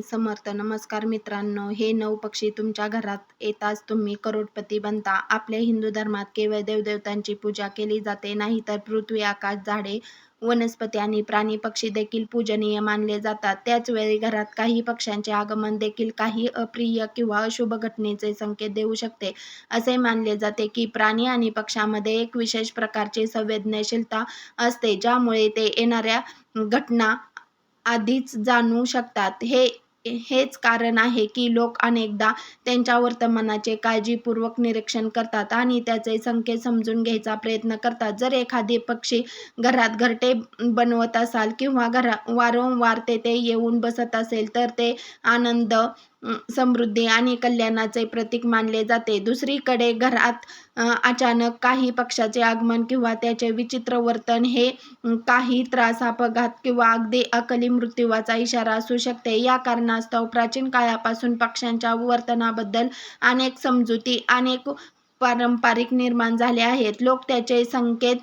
स्वामी समर्थ. नमस्कार मित्रांनो हे नऊ पक्षी तुमच्या घरात येताच तुम्ही करोडपती बनता. आपल्या हिंदू धर्मात केवळ देवदेवतांची पूजा केली जाते नाहीतर पृथ्वी आकाश झाडे वनस्पती आणि प्राणी पक्षी देखील पूजनीय मानले जातात. त्याच वेळी घरात काही पक्ष्यांचे आगमन देखील काही अप्रिय किंवा अशुभ घटनेचे संकेत देऊ शकते. असे मानले जाते की प्राणी आणि पक्ष्यामध्ये एक विशेष प्रकारची संवेदनशीलता असते ज्यामुळे ते येणाऱ्या घटना आधीच जाणू शकतात. हे हेच कारण आहे की लोक अनेकदा त्यांच्या वर्तमानाचे काळजीपूर्वक निरीक्षण करतात आणि त्याचे संकेत समजून घ्यायचा प्रयत्न करतात. जर एखादी पक्षी घरात घरटे बनवत असाल किंवा घरा वारंवार तेथे येऊन बसत असेल तर ते आनंद समृद्धी आणि कल्याणाचे प्रतीक मानले जाते. दुसरीकडे घरात अचानक काही पक्षाचे आगमन किंवा त्याचे विचित्र वर्तन हे काही त्रास अपघात किंवा अगदी अकली मृत्यूवाचा इशारा असू शकते. या कारणास्तव प्राचीन काळापासून पक्ष्यांच्या वर्तनाबद्दल अनेक समजुती अनेक पारंपरिक निर्माण झाले आहेत. लोक त्याचे संकेत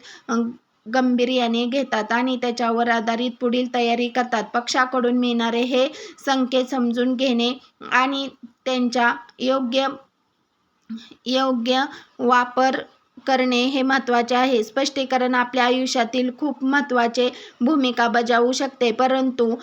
गांभीर्याने घेतात आणि त्याच्यावर आधारित पुढील तयारी करतात. पक्षाकडून मिळणारे हे संकेत समजून घेणे आणि त्यांच्या योग्य योग्य वापर करणे हे महत्त्वाचे आहे. स्पष्टीकरण आपल्या आयुष्यातील खूप महत्त्वाचे भूमिका बजावू शकते परंतु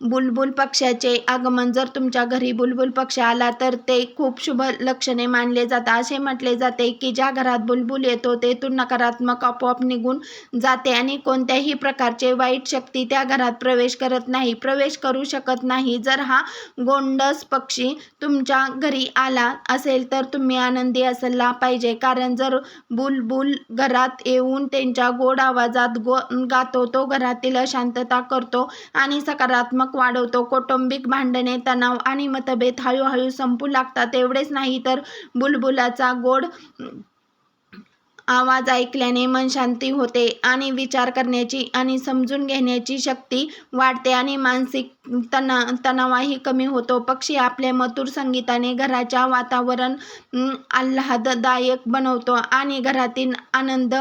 बुलबुल पक्ष्याचे आगमन जर तुमच्या घरी बुलबुल पक्षी आला तर ते खूप शुभ लक्षणे मानले जातात. असे म्हटले जाते की ज्या घरात बुलबुल येतो तेथून नकारात्मक आपोआप निघून जाते आणि कोणत्याही प्रकारचे वाईट शक्ती त्या घरात प्रवेश करत नाही. प्रवेश करू शकत नाही. जर हा गोंडस पक्षी तुमच्या घरी आला असेल तर तुम्ही आनंदी असला पाहिजे. कारण जर बुलबुल घरात येऊन त्यांच्या गोड आवाजात गो गातो तो घरातील अशांतता करतो आणि सकारात्मक वाढवतो. कौटुंबिक भांडणे तणाव आणि मतभेद हळूहळू संपू लागतात. एवढेच नाही तर बुलबुलाचा गोड आवाज ऐकल्याने मन शांती होते आणि विचार करण्याची आणि समजून घेण्याची शक्ती वाढते आणि मानसिक तना तणावही कमी होतो. पक्षी आपल्या मधुर संगीताने घराच्या वातावरण आल्हाददायक बनवतो आणि घरातील आनंद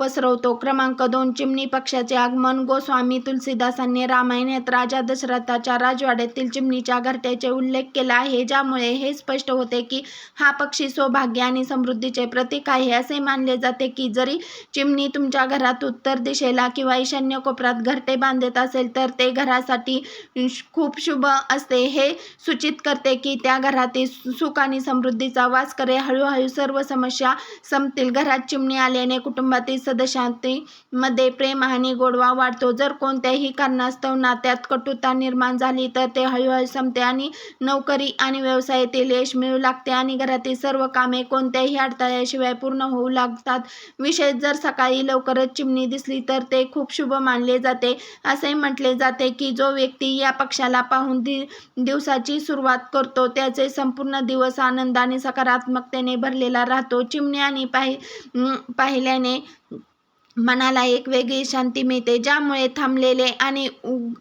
पसरवतो. क्रमांक दोन चिमणी पक्षाचे आगमन. गोस्वामी तुलसीदासांनी रामायणात राजा दशरथाच्या राजवाड्यातील चिमणीच्या घरट्याचे उल्लेख केला आहे ज्यामुळे हे स्पष्ट होते की हा पक्षी सौभाग्य आणि समृद्धीचे प्रतीक आहे. असे मानले जाते की जरी चिमणी तुमच्या घरात उत्तर दिशेला किंवा ईशान्य कोपऱ्यात घरटे बांधत असेल तर ते घरासाठी खूप शुभ असते. हे सूचित करते की त्या घरातील सुख आणि समृद्धीचा वास करे. हळूहळू सर्व समस्या संपतील. घरात चिमणी आल्याने कुटुंबातील सदस्यांमध्ये प्रेम आणि गोडवा वाढतो. जर कोणत्याही कारणास्तव नात्यात कटुता निर्माण झाली तर ते हळूहळू संपते आणि नोकरी आणि व्यवसायातील यश मिळू लागते आणि घरातील सर्व कामे कोणत्याही अडथळ्याशिवाय पूर्ण होऊ लागतात. विशेष जर सकाळी लवकरच चिमणी दिसली तर ते खूप शुभ मानले जाते. असे म्हटले जाते की जो व्यक्ती या पक्षाला पाहून दि दिवसाची सुरुवात करतो त्याचे संपूर्ण दिवस आनंद आणि सकारात्मकतेने भरलेला राहतो. चिमणी आणि पाहि पाहिल्याने मनाला एक वेगळी शांती मिळते ज्यामुळे थांबलेले आणि उग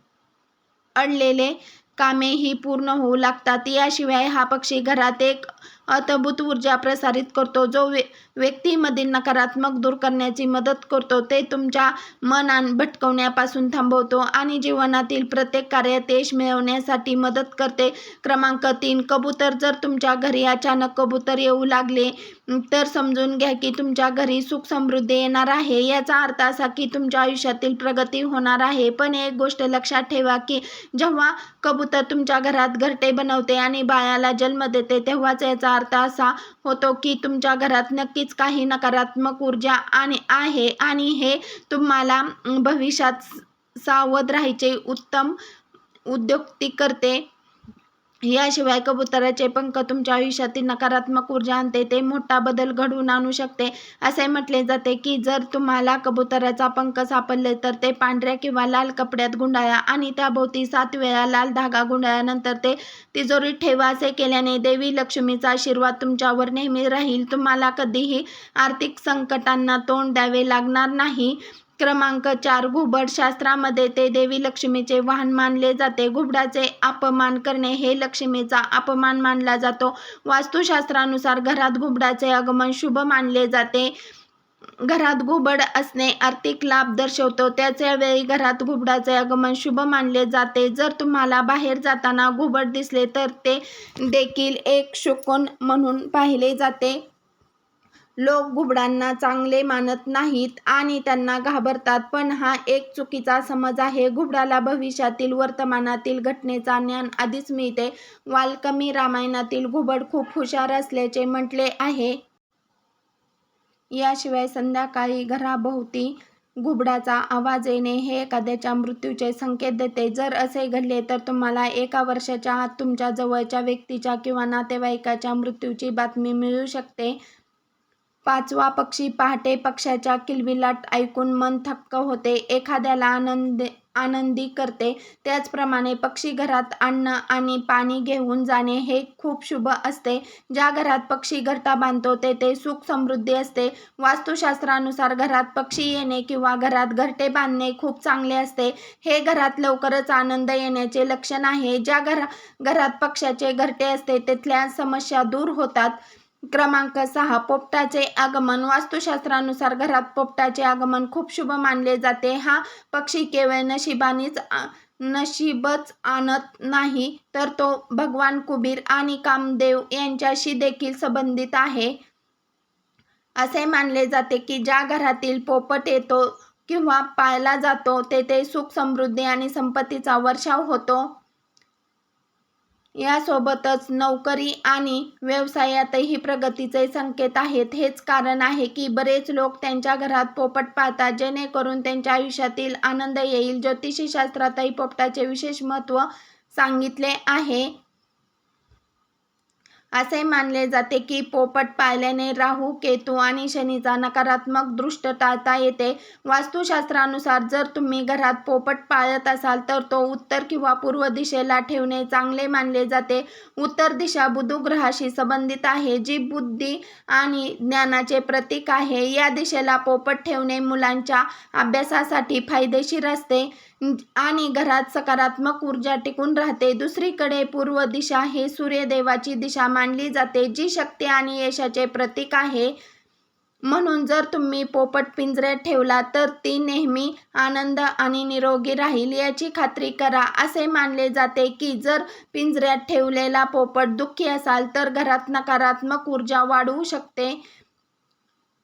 अडलेले कामेही पूर्ण होऊ लागतात. याशिवाय हा पक्षी घरात एक अतभूत ऊर्जा प्रसारित करतो. जो व्य व्यक्तीमधील नकारात्मक दूर करण्याची मदत करतो ते तुमच्या मन भटकवण्यापासून थांबवतो आणि जीवनातील प्रत्येक कार्यात यश मिळवण्यासाठी मदत करते. क्रमांक तीन कबूतर. जर तुमच्या घरी अचानक कबूतर येऊ लागले तर समजून घ्या की तुमच्या घरी सुख समृद्धी येणार आहे. याचा अर्थ असा की तुमच्या आयुष्यातील प्रगती होणार आहे. पण एक गोष्ट लक्षात ठेवा की जेव्हा कबूतर तुमच्या घरात घरटे बनवते आणि बाळाला जन्म देते तेव्हाच याचा अर्थ असा होतो की तुमच्या घरात नक्कीच काही नकारात्मक ऊर्जा आणि आहे आणि हे तुम्हाला भविष्यात सावध राहायचे उत्तम उद्युक्ती करते. याशिवाय कबुतराचे पंख तुमच्या आयुष्यातील नकारात्मक ऊर्जा आणते. ते मोठा बदल घडवून आणू शकते. असे म्हटले जाते की जर तुम्हाला कबुतराचा पंख सापडले तर ते पांढऱ्या किंवा लाल कपड्यात गुंडाळा आणि त्याभोवती सात वेळा लाल धागा गुंडाळल्यानंतर ते तिजोरीत ठेवा असे केल्याने देवी लक्ष्मीचा आशीर्वाद तुमच्यावर नेहमी राहील. तुम्हाला कधीही आर्थिक संकटांना तोंड द्यावे लागणार नाही. क्रमांक चार घुबड शास्त्रामध्ये ते देवी लक्ष्मीचे वाहन मानले जाते. घुबडाचे अपमान करणे हे लक्ष्मीचा अपमान मानला जातो. वास्तुशास्त्रानुसार घरात घुबडाचे आगमन शुभ मानले जाते. घरात घुबड असणे आर्थिक लाभ दर्शवतो. त्याच्या वेळी घरात घुबडाचे आगमन शुभ मानले जाते. जर तुम्हाला बाहेर जाताना घुबड दिसले तर ते देखील एक शुकून म्हणून पाहिले जाते. लोक घुबडांना चांगले मानत नाहीत आणि त्यांना घाबरतात. पण हा एक चुकीचा समज आहे. घुबडाला भविष्यातील वर्तमानातील घटनेचा ज्ञान आधीच मिळते. वाल्कमी रामायणातील घुबड खूप हुशार असल्याचे म्हटले आहे. याशिवाय संध्याकाळी घराभोवती घुबडाचा आवाज येणे हे एखाद्याच्या मृत्यूचे संकेत देते. जर असे घडले तर तुम्हाला एका वर्षाच्या आत तुमच्या जवळच्या व्यक्तीच्या किंवा नातेवाईकाच्या मृत्यूची बातमी मिळू शकते. पाचवा पक्षी पहाटे पक्ष्याच्या किलबिलाट ऐकून मन थक्क होते. एखाद्याला आनंद आनंदी करते. त्याचप्रमाणे पक्षी घरात अन्न आणि पाणी घेऊन जाणे हे खूप शुभ असते. ज्या घरात पक्षी घरटा बांधतो तेथे सुख समृद्धी असते. वास्तुशास्त्रानुसार घरात पक्षी येणे किंवा घरात घरटे बांधणे खूप चांगले असते. हे घरात लवकरच आनंद येण्याचे लक्षण आहे. ज्या घरा घरात पक्ष्याचे घरटे असते तिथल्या समस्या दूर होतात. क्रमांक सहा पोपटाचे आगमन. वास्तुशास्त्रानुसार घरात पोपटाचे आगमन खूप शुभ मानले जाते. हा पक्षी केवळ नशिबानीच नशीबच आणत नाही तर तो भगवान कुबीर आणि कामदेव यांच्याशी देखील संबंधित आहे. असे मानले जाते की ज्या घरातील पोपट येतो किंवा पाळला जातो तेथे सुख समृद्धी आणि संपत्तीचा वर्षाव होतो. यासोबतच नोकरी आणि व्यवसायातही प्रगतीचे संकेत आहेत. हेच कारण आहे की बरेच लोक त्यांच्या घरात पोपट पाळतात जेणेकरून त्यांच्या आयुष्यातील आनंद येईल. ज्योतिषशास्त्रातही पोपटाचे विशेष महत्त्व सांगितले आहे. असे मानले जाते की पोपट पाळल्याने राहू केतू आणि शनीचा नकारात्मक दृष्ट टाळता येते. वास्तुशास्त्रानुसार जर तुम्ही घरात पोपट पाळत असाल तर तो उत्तर किंवा पूर्व दिशेला ठेवणे चांगले मानले जाते. उत्तर दिशा बुधग्रहाशी संबंधित आहे जी बुद्धी आणि ज्ञानाचे प्रतीक आहे. या दिशेला पोपट ठेवणे मुलांच्या अभ्यासासाठी फायदेशीर असते आणि घरात सकारात्मक ऊर्जा टिकून राहते. दुसरीकडे पूर्व दिशा हे सूर्यदेवाची दिशा मानली जाते. जी शक्ती आणि यशाचे प्रतीक आहे. म्हणून जर तुम्ही पोपट पिंजऱ्यात ठेवला तर ती नेहमी आनंद आणि निरोगी राहील. याची खात्री करा. असे मानले जाते की जर पिंजऱ्यात ठेवलेला पोपट दुःखी असाल तर घरात नकारात्मक ऊर्जा वाढवू शकते.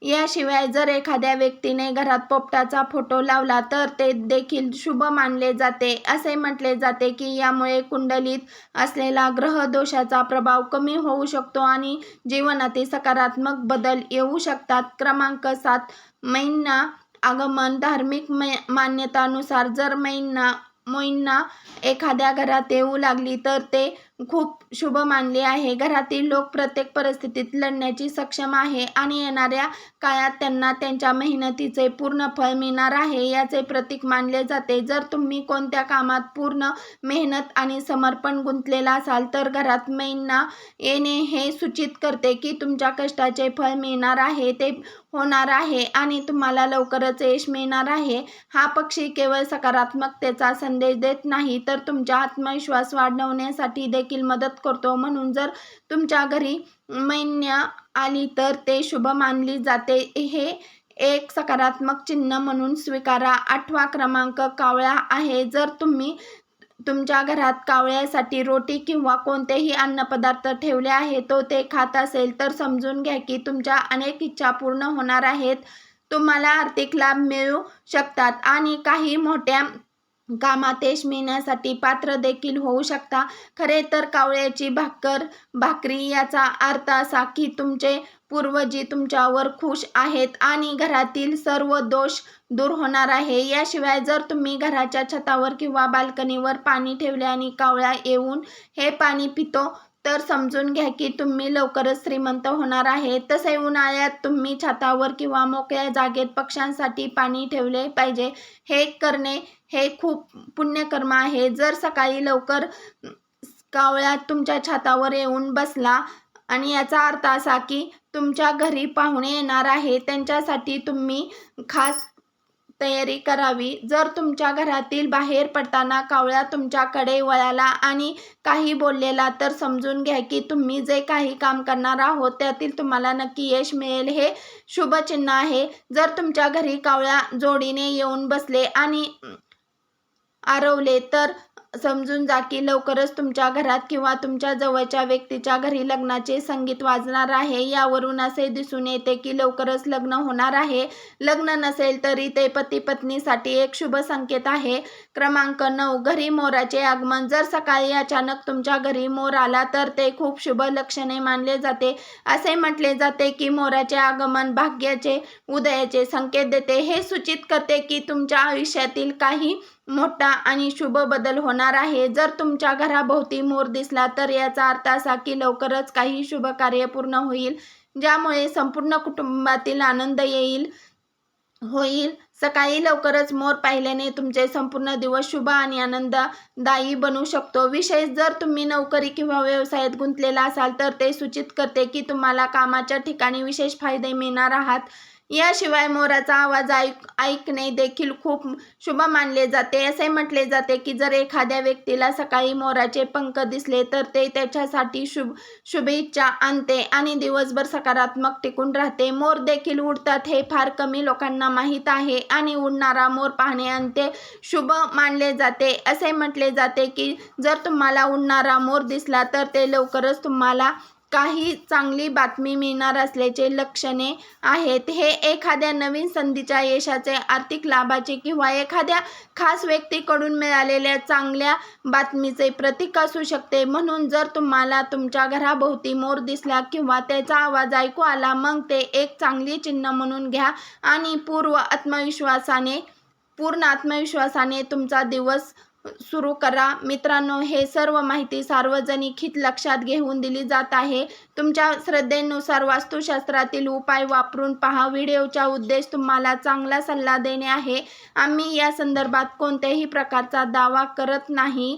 याशिवाय जर एखाद्या व्यक्तीने घरात पोपटाचा फोटो लावला तर ते देखील शुभ मानले जाते. असे म्हटले जाते की यामुळे कुंडलीत असलेला ग्रह दोषाचा प्रभाव कमी होऊ शकतो आणि जीवनातील सकारात्मक बदल येऊ शकतात. क्रमांक सात महिना आगमन. धार्मिक मान्यतानुसार जर महिना मोईंना एखाद्या घरात येऊ लागली तर ते खूप शुभ मानले आहे. घरातील लोक प्रत्येक परिस्थितीत लढण्याची सक्षम आहे आणि येणाऱ्या काळात त्यांना त्यांच्या मेहनतीचे पूर्ण फळ मिळणार आहे याचे प्रतीक मानले जाते. जर तुम्ही कोणत्या कामात पूर्ण मेहनत आणि समर्पण गुंतलेला असाल तर घरात महिना येणे हे सूचित करते की तुमच्या कष्टाचे फळ मिळणार आहे ते होणार आहे आणि तुम्हाला लवकरच यश मिळणार आहे. हा पक्षी केवळ सकारात्मकतेचा संदेश देत नाही तर तुमचा आत्मविश्वास वाढवण्यासाठी देखील देखील मदत करतो. म्हणून जर तुमच्या घरी मैन्य आली तर ते शुभ मानली जाते. हे एक सकारात्मक चिन्ह म्हणून स्वीकारा. आठवा क्रमांक कावळा आहे. जर तुम्ही तुमच्या घरात कावळ्यासाठी रोटी किंवा कोणतेही अन्नपदार्थ ठेवले आहे तो ते खात असेल तर समजून घ्या की तुमच्या अनेक इच्छा पूर्ण होणार आहेत. तुम्हाला आर्थिक लाभ मिळू शकतात. आणि काही मोठ्या कामात यश मिळण्यासाठी पात्र देखील होऊ शकता. खरे तर कावळ्याची भाकर भाकरी याचा अर्थ असा की तुमचे पूर्वजी तुमच्यावर खुश आहेत आणि घरातील सर्व दोष दूर होणार आहे. याशिवाय जर तुम्ही घराच्या छतावर किंवा बाल्कनीवर पाणी ठेवले आणि कावळा येऊन हे पाणी पितो तर समजून घ्या की तुम्ही लवकरच श्रीमंत होणार आहे. तसे उन्हाळ्यात तुम्ही छतावर किंवा मोकळ्या जागेत पक्ष्यांसाठी पाणी ठेवले पाहिजे. हे करणे हे खूप पुण्यकर्म आहे. जर सकाळी लवकर कावळ्यात तुमच्या छतावर येऊन बसला आणि याचा अर्थ असा की तुमच्या घरी पाहुणे येणार आहे त्यांच्यासाठी तुम्ही खास तयारी करावी. जर तुमच्या घरातील बाहेर पडताना कावळा तुमच्याकडे वळाला आणि काही बोललेला तर समजून घ्या की तुम्ही जे काही काम करणार आहोत त्यातील तुम्हाला नक्की यश मिळेल. हे शुभचिन्ह आहे. जर तुमच्या घरी कावळ्या जोडीने येऊन बसले आणि आरवले तर समजून जा की लवकरच तुमच्या घरात किंवा तुमच्या जवळच्या व्यक्तीच्या घरी लग्नाचे संगीत वाजणार आहे. यावरून असे दिसून येते की लवकरच लग्न होणार आहे. लग्न नसेल तरी ते पती पत्नीसाठी एक शुभ संकेत आहे. क्रमांक नऊ घरी मोराचे आगमन. जर सकाळी अचानक तुमच्या घरी मोर आला तर ते खूप शुभ लक्षणे मानले जाते. असे म्हटले जाते की मोराचे आगमन भाग्याचे उदयाचे संकेत देते. हे सूचित करते की तुमच्या आयुष्यातील काही मोठा आणि शुभ बदल होणार आहे. जर तुमच्या घराभोवती मोर दिसला तर याचा अर्थ असा की लवकरच काही शुभ कार्य पूर्ण होईल ज्यामुळे संपूर्ण कुटुंबातील आनंद येईल. होईल. सकाळी लवकरच मोर पाहिल्याने तुमचे संपूर्ण दिवस शुभ आणि आनंददायी बनू शकतो. विशेष जर तुम्ही नोकरी किंवा व्यवसायात गुंतलेला असाल तर ते सूचित करते की तुम्हाला कामाच्या ठिकाणी विशेष फायदे मिळणार आहात. याशिवाय मोराचा आवाज ऐक ऐकणे देखील खूप शुभ मानले जाते. असे म्हटले जाते की जर एखाद्या व्यक्तीला सकाळी मोराचे पंख दिसले तर ते त्याच्यासाठी शुभ शुभेच्छा आणते आणि दिवसभर सकारात्मक टिकून राहते. मोर देखील उडतात हे फार कमी लोकांना माहीत आहे आणि उडणारा मोर पाहणे अंत्य शुभ मानले जाते. असे म्हटले जाते की जर तुम्हाला उडणारा मोर दिसला तर ते लवकरच तुम्हाला काही चांगली बातमी मिळणार असल्याचे लक्षणे आहेत. हे एखाद्या नवीन संधीच्या यशाचे आर्थिक लाभाचे किंवा एखाद्या खास व्यक्तीकडून मिळालेल्या चांगल्या बातमीचे प्रतीक असू शकते. म्हणून जर तुम्हाला तुमच्या घराभोवती मोर दिसला किंवा त्याचा आवाज ऐकू आला मग ते एक चांगली चिन्ह म्हणून घ्या आणि पूर्व आत्मविश्वासाने पूर्ण आत्मविश्वासाने तुमचा दिवस सुरू करा. मित्रांनो हे सर्व माहिती सार्वजनिक हित लक्षात घेऊन दिली जात आहे. तुमच्या श्रद्धेनुसार वास्तुशास्त्रातील उपाय वापरून पहा. व्हिडिओचा उद्देश तुम्हाला चांगला सल्ला देणे आहे. आम्ही या संदर्भात कोणत्याही प्रकारचा दावा करत नाही.